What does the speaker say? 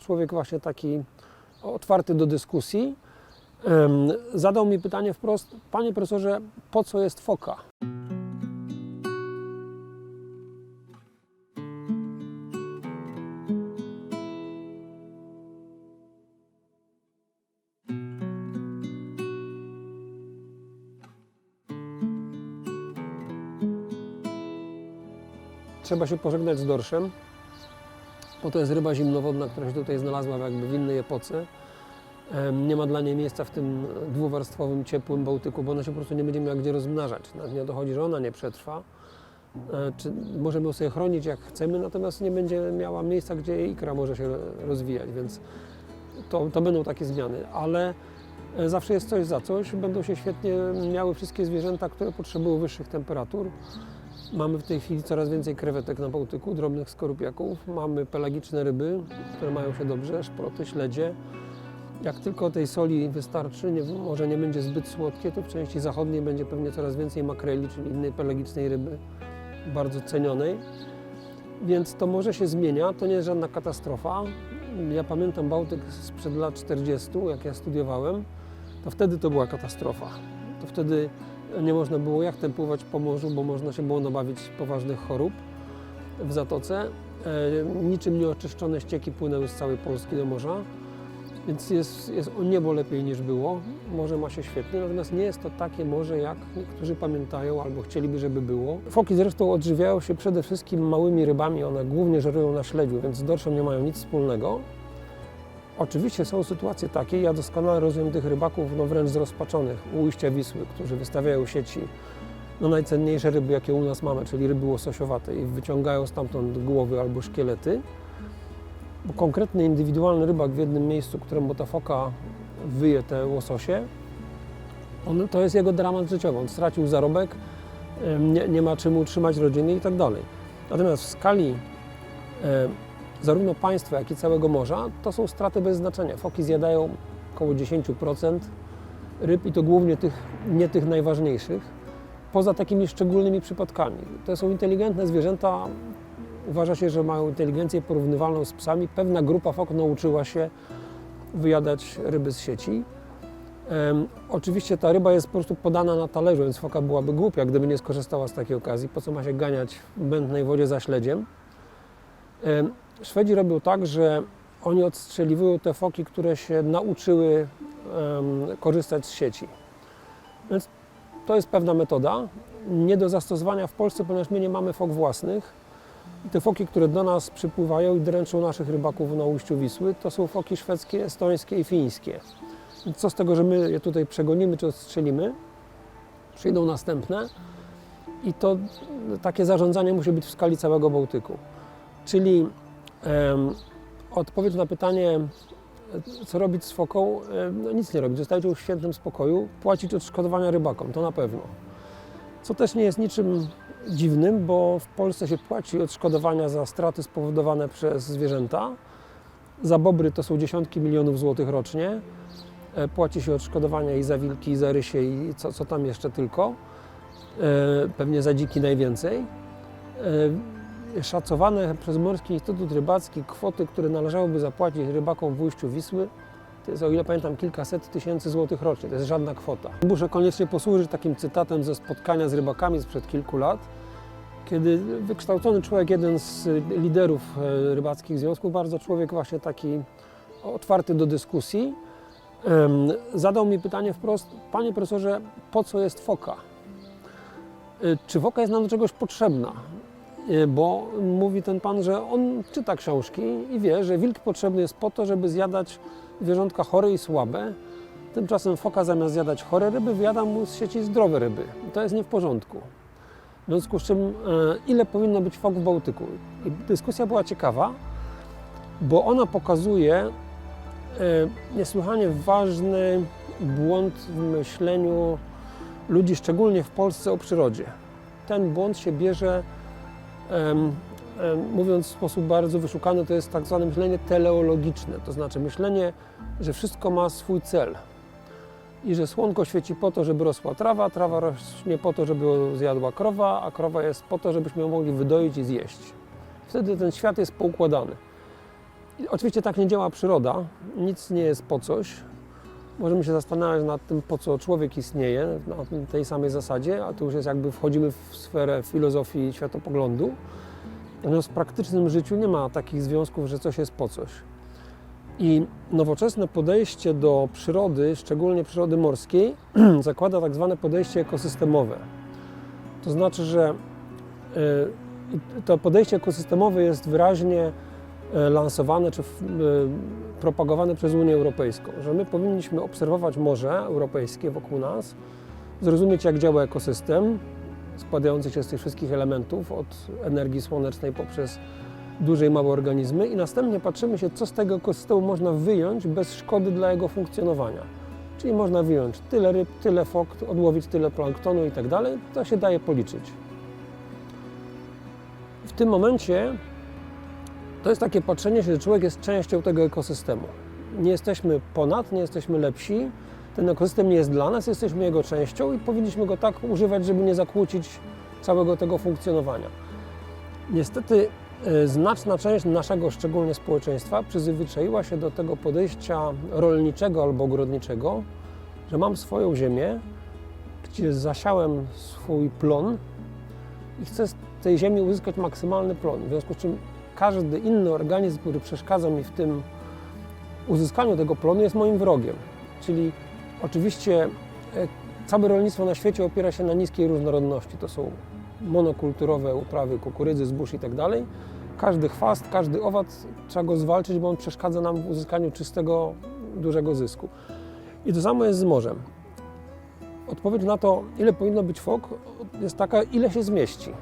człowiek właśnie taki otwarty do dyskusji, zadał mi pytanie wprost, panie profesorze, po co jest foka? Trzeba się pożegnać z dorszem, bo to jest ryba zimnowodna, która się tutaj znalazła jakby w innej epoce. Nie ma dla niej miejsca w tym dwuwarstwowym, ciepłym Bałtyku, bo ona się po prostu nie będzie miała gdzie rozmnażać. Nawet nie o to chodzi, że ona nie przetrwa. E, Czy możemy ją sobie chronić jak chcemy, natomiast nie będzie miała miejsca, gdzie jej ikra może się rozwijać, więc to, to będą takie zmiany. Ale e, zawsze jest coś za coś. Będą się świetnie miały wszystkie zwierzęta, które potrzebują wyższych temperatur. Mamy w tej chwili coraz więcej krewetek na Bałtyku, drobnych skorupiaków. Mamy pelagiczne ryby, które mają się dobrze, szproty, śledzie. Jak tylko tej soli wystarczy, nie, może nie będzie zbyt słodkie, to w części zachodniej będzie pewnie coraz więcej makreli, czyli innej pelagicznej ryby, bardzo cenionej. Więc to może się zmienia, to nie jest żadna katastrofa. Ja pamiętam Bałtyk sprzed lat 40, jak ja studiowałem, to wtedy to była katastrofa. To wtedy nie można było jachtem pływać po morzu, bo można się było nabawić poważnych chorób w zatoce. E, niczym nieoczyszczone ścieki płynęły z całej Polski do morza, więc jest, jest o niebo lepiej niż było. Morze ma się świetnie, natomiast nie jest to takie morze, jak niektórzy pamiętają albo chcieliby, żeby było. Foki zresztą odżywiają się przede wszystkim małymi rybami, one głównie żerują na śledziu, więc z dorszem nie mają nic wspólnego. Oczywiście są sytuacje takie, ja doskonale rozumiem tych rybaków no wręcz zrozpaczonych u ujścia Wisły, którzy wystawiają sieci no najcenniejsze ryby, jakie u nas mamy, czyli ryby łososiowate i wyciągają stamtąd głowy albo szkielety. Bo konkretny, indywidualny rybak w jednym miejscu, któremu ta foka wyje te łososie, on, to jest jego dramat życiowy. On stracił zarobek, nie, nie ma czym utrzymać rodziny i tak dalej. Natomiast w skali zarówno państwa, jak i całego morza, to są straty bez znaczenia. Foki zjadają około 10% ryb i to głównie tych, nie tych najważniejszych, poza takimi szczególnymi przypadkami. To są inteligentne zwierzęta, uważa się, że mają inteligencję porównywalną z psami. Pewna grupa fok nauczyła się wyjadać ryby z sieci. Em, oczywiście ta ryba jest po prostu podana na talerzu, więc foka byłaby głupia, gdyby nie skorzystała z takiej okazji. Po co ma się ganiać w mętnej wodzie za śledziem? Em, Szwedzi robią tak, że oni odstrzeliwują te foki, które się nauczyły em, korzystać z sieci. Więc to jest pewna metoda, nie do zastosowania w Polsce, ponieważ my nie mamy fok własnych. I te foki, które do nas przypływają i dręczą naszych rybaków na ujściu Wisły, to są foki szwedzkie, estońskie i fińskie. Więc co z tego, że my je tutaj przegonimy czy odstrzelimy? Przyjdą następne i to takie zarządzanie musi być w skali całego Bałtyku. Czyli odpowiedź na pytanie, co robić z foką, no nic nie robić, zostawić ją w świętym spokoju, płacić odszkodowania rybakom, to na pewno. Co też nie jest niczym dziwnym, bo w Polsce się płaci odszkodowania za straty spowodowane przez zwierzęta. Za bobry to są dziesiątki milionów złotych rocznie. E, Płaci się odszkodowania i za wilki, i za rysie, i co, co tam jeszcze tylko. E, Pewnie za dziki najwięcej. Szacowane przez Morski Instytut Rybacki kwoty, które należałoby zapłacić rybakom w ujściu Wisły, to jest, o ile pamiętam, kilkaset tysięcy złotych rocznie. To jest żadna kwota. Muszę koniecznie posłużyć takim cytatem ze spotkania z rybakami sprzed kilku lat, kiedy wykształcony człowiek, jeden z liderów e, rybackich związków, bardzo człowiek właśnie taki otwarty do dyskusji, zadał mi pytanie wprost, panie profesorze, po co jest foka? E, Czy foka jest nam do czegoś potrzebna? E, Bo mówi ten pan, że on czyta książki i wie, że wilk potrzebny jest po to, żeby zjadać zwierzątka chore i słabe. Tymczasem foka zamiast zjadać chore ryby, wyjada mu z sieci zdrowe ryby. To jest nie w porządku. W związku z czym, e, ile powinno być fok w Bałtyku? I dyskusja była ciekawa, bo ona pokazuje e, niesłychanie ważny błąd w myśleniu ludzi, szczególnie w Polsce, o przyrodzie. Ten błąd się bierze, mówiąc w sposób bardzo wyszukany, to jest tak zwane myślenie teleologiczne, to znaczy myślenie, że wszystko ma swój cel i że słonko świeci po to, żeby rosła trawa, trawa rośnie po to, żeby zjadła krowa, a krowa jest po to, żebyśmy ją mogli wydoić i zjeść. Wtedy ten świat jest poukładany. I oczywiście tak nie działa przyroda. Nic nie jest po coś. Możemy się zastanawiać nad tym, po co człowiek istnieje, na tej samej zasadzie, a tu już jest jakby wchodzimy w sferę filozofii i światopoglądu. Natomiast w praktycznym życiu nie ma takich związków, że coś jest po coś. I nowoczesne podejście do przyrody, szczególnie przyrody morskiej, zakłada tak zwane podejście ekosystemowe. To znaczy, że y, to podejście ekosystemowe jest wyraźnie lansowane czy y, propagowane przez Unię Europejską, że my powinniśmy obserwować morze europejskie wokół nas, zrozumieć jak działa ekosystem składający się z tych wszystkich elementów, od energii słonecznej poprzez duże i małe organizmy i następnie patrzymy się, co z tego ekosystemu można wyjąć bez szkody dla jego funkcjonowania. Czyli można wyjąć tyle ryb, tyle fok, odłowić tyle planktonu i tak dalej. To się daje policzyć. W tym momencie to jest takie patrzenie się, że człowiek jest częścią tego ekosystemu. Nie jesteśmy ponad, nie jesteśmy lepsi. Ten ekosystem nie jest dla nas, jesteśmy jego częścią i powinniśmy go tak używać, żeby nie zakłócić całego tego funkcjonowania. Niestety e, znaczna część naszego, szczególnie społeczeństwa, przyzwyczaiła się do tego podejścia rolniczego albo ogrodniczego, że mam swoją ziemię, gdzie zasiałem swój plon i chcę z tej ziemi uzyskać maksymalny plon. W związku z czym każdy inny organizm, który przeszkadza mi w tym uzyskaniu tego plonu, jest moim wrogiem. Czyli oczywiście e, całe rolnictwo na świecie opiera się na niskiej różnorodności. To są monokulturowe uprawy kukurydzy, zbóż i tak dalej. Każdy chwast, każdy owad trzeba go zwalczyć, bo on przeszkadza nam w uzyskaniu czystego, dużego zysku. I to samo jest z morzem. Odpowiedź na to, ile powinno być fok, jest taka, ile się zmieści.